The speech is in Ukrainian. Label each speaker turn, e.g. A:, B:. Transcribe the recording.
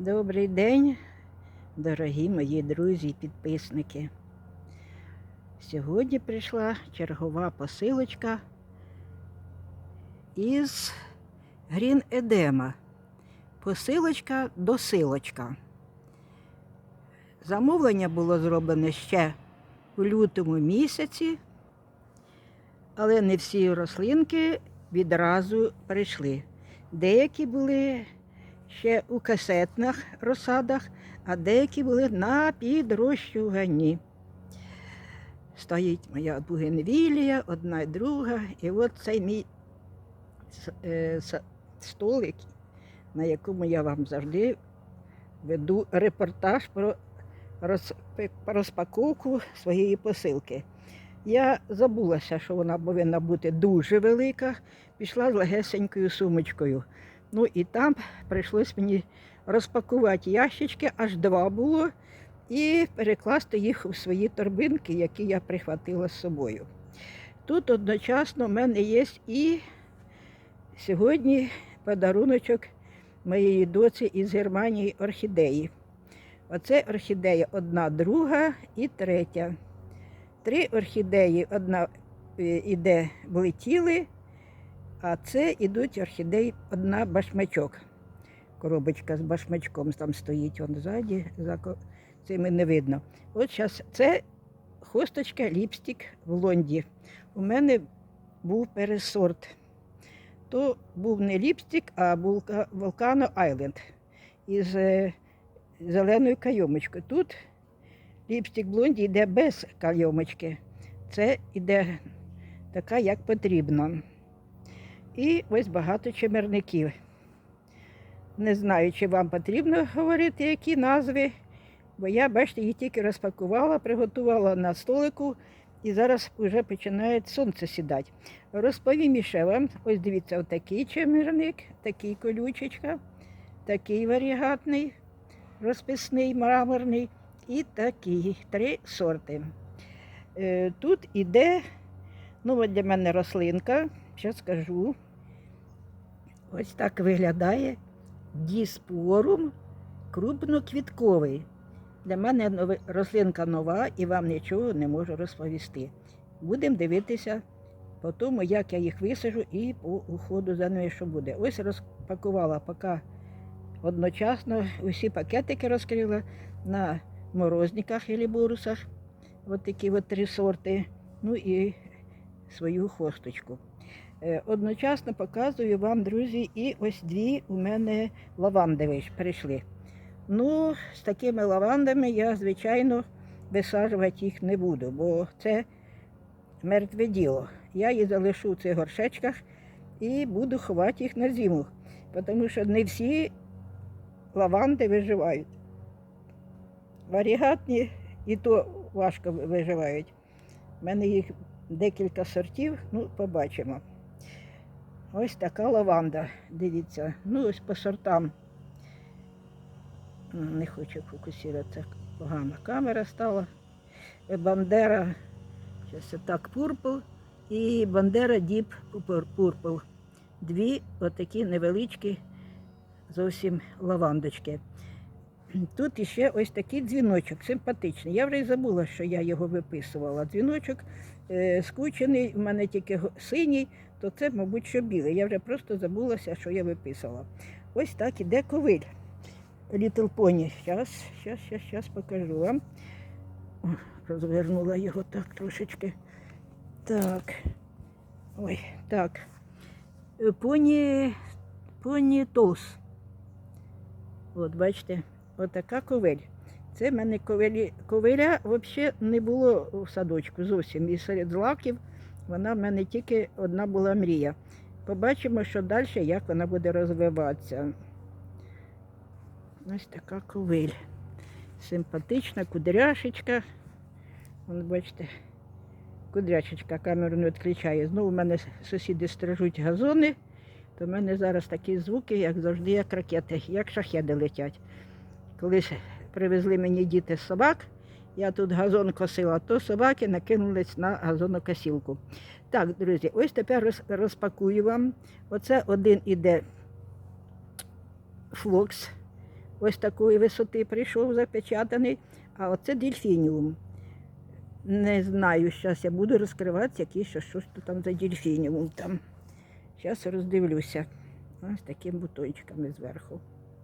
A: Добрий день, дорогі мої друзі і підписники. Сьогодні прийшла чергова посилочка із Грін Едема. Посилочка до силочка. Замовлення було зроблене ще у лютому місяці, але не всі рослинки відразу прийшли. Деякі були ще у касетних розсадах, а деякі були на підрощуванні. Стоїть моя бугенвілія, одна і друга, і от цей мій е, столик, на якому я вам завжди веду репортаж про розпаковку своєї посилки. Я забулася, що вона повинна бути дуже велика, пішла з легесенькою сумочкою. Ну і там прийшлось мені розпакувати ящички, аж два було, і перекласти їх у свої торбинки, які я прихватила з собою. Тут одночасно в мене є і сьогодні подаруночок моєї доці із Германії орхідеї. Оце орхідея одна, друга і третя. Три орхідеї, одна е, іде влетіли, а це ідуть орхідеї, одна башмачок. Коробочка з башмачком там стоїть, он ззаді, за цими не видно. От зараз це хосточка ліпстик в лонді. У мене був пересорт. То був не ліпстик, а вулка- Volcano Айленд із е, зеленою кайомочкою. Тут ліпстик блонді йде без кайомочки. Це йде така, як потрібно. І ось багато чимерників. Не знаю, чи вам потрібно говорити, які назви, бо я, бачите, її тільки розпакувала, приготувала на столику і зараз вже починає сонце сідати. Розповім іще вам, ось дивіться, отакий чимерник, такий колючечка, такий варігатний, розписний, мраморний і такий. Три сорти. Е, Тут іде, ну от для мене рослинка, зараз скажу. Ось так виглядає діспорум крупноквітковий. Для мене рослинка нова і вам нічого не можу розповісти. Будемо дивитися по тому, як я їх висажу і по уходу за нею, що буде. Ось розпакувала поки одночасно усі пакетики розкрила на морозниках і борусах. Ось такі от три сорти. Ну і свою хосточку. Е, Одночасно показую вам, друзі, і ось дві у мене лаванди прийшли. Ну, з такими лавандами я, звичайно, висаджувати їх не буду, бо це мертве діло. Я їх залишу в цих горшечках і буду ховати їх на зиму, тому що не всі лаванди виживають. Варігатні і то важко виживають. У мене їх декілька сортів, ну, побачимо. Ось така лаванда, дивіться. Ну, ось по сортам. Не хочу фокусуватися, погана камера стала. Бандера, зараз так, пурпл і Бандера Діп Пурпл. Дві отакі невеличкі зовсім лавандочки. Тут іще ось такий дзвіночок, симпатичний. Я вже й забула, що я його виписувала. Дзвіночок е, скучений, в мене тільки синій, то це, мабуть, що білий. Я вже просто забулася, що я виписала. Ось так іде ковиль. Little Pony. Зараз, зараз, зараз, зараз покажу вам. Розвернула його так трошечки. Так. Ой, так. Е, Поні, поні Толс. От, бачите, отака ковель. Це в мене ковелі, ковеля взагалі не було в садочку зовсім. І серед злаків вона в мене тільки одна була мрія. Побачимо, що далі, як вона буде розвиватися. Ось така ковиль. Симпатична, кудряшечка. Вон, бачите, кудряшечка камеру не відключає. Знову в мене сусіди стрижуть газони, то в мене зараз такі звуки, як завжди, як ракети, як шахеди летять. Колись привезли мені діти собак, я тут газон косила, то собаки накинулись на газонокосілку. Так, друзі, ось тепер розпакую вам. Оце один іде флокс ось такої висоти прийшов запечатаний, а оце дельфініум. Не знаю, зараз я буду розкривати, який щось то там за дельфініум там. Зараз роздивлюся. Ось такими бутончиками зверху.